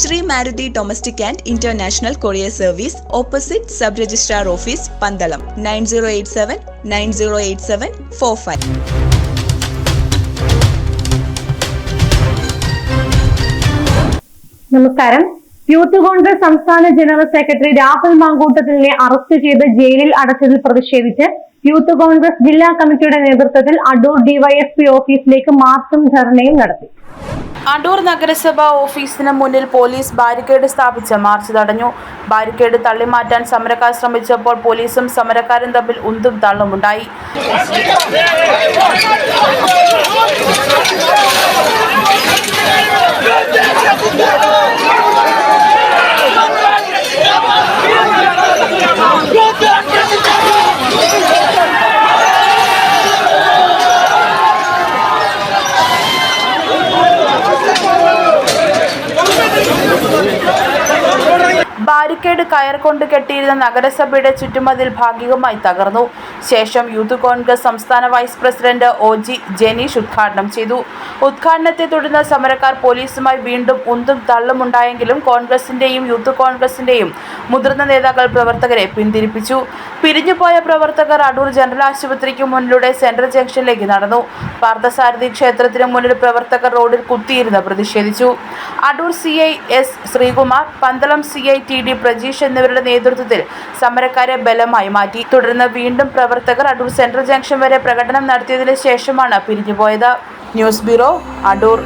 Shri Maruti domestic and international courier service opposite sub registrar office Pandalam nine zero eight seven nine zero eight seven four five. നമസ്കാരം. Youth Congress സംസ്ഥാന general secretary Rahul മാങ്കൂട്ടത്തിനെ arrest ചെയ്ത് ജയിലിൽ അടച്ചതിൽ പ്രതിഷേധിച്ച് youth Congress ജില്ലാ കമ്മിറ്റിയുടെ നേതൃത്വത്തിൽ അടൂർ ഡിവൈഎസ്പി ഓഫീസിലേക്ക് മാർച്ചും ധർണയും നടത്തി. അടൂർ നഗരസഭ ഓഫീസിന് മുന്നിൽ പോലീസ് ബാരിക്കേഡ് സ്ഥാപിച്ച് മാർച്ച് തടഞ്ഞു. ബാരിക്കേഡ് തള്ളിമാറ്റാൻ സമരക്കാർ ശ്രമിച്ചപ്പോൾ പോലീസും സമരക്കാരും തമ്മിൽ ഉന്തും തള്ളുമുണ്ടായി. ബാരിക്കേഡ് കയർ കൊണ്ട് കെട്ടിയിരുന്ന നഗരസഭയുടെ ചുറ്റുമതിൽ ഭാഗികമായി തകർന്നു. ശേഷം യൂത്ത് കോൺഗ്രസ് സംസ്ഥാന vice president O G Janeesh ഉദ്ഘാടനം ചെയ്തു. ഉദ്ഘാടനത്തെ തുടർന്ന് സമരക്കാർ പോലീസുമായി വീണ്ടും ഉന്തും തള്ളുമുണ്ടായെങ്കിലും കോൺഗ്രസിന്റെയും യൂത്ത് കോൺഗ്രസിന്റെയും മുതിർന്ന നേതാക്കൾ പ്രവർത്തകരെ പിന്തിരിപ്പിച്ചു. പിരിഞ്ഞുപോയ പ്രവർത്തകർ അടൂർ ജനറൽ ആശുപത്രിക്ക് മുന്നിലൂടെ സെൻട്രൽ ജംഗ്ഷനിലേക്ക് നടന്നു. പാർത്ഥസാരഥി ക്ഷേത്രത്തിന് മുന്നിൽ പ്രവർത്തകർ റോഡിൽ കുത്തിയിരുന്ന് പ്രതിഷേധിച്ചു. Adoor C I S Sreekumar Pandalam C I T D Prajeesh എന്നിവരുടെ നേതൃത്വത്തിൽ സമരക്കാരെ ബലമായി മാറ്റി. തുടർന്ന് വീണ്ടും പ്രവർത്തകർ അടൂർ സെൻട്രൽ ജംഗ്ഷൻ വരെ പ്രകടനം നടത്തിയതിനു ശേഷമാണ് പിരിഞ്ഞുപോയത്. News bureau Adoor.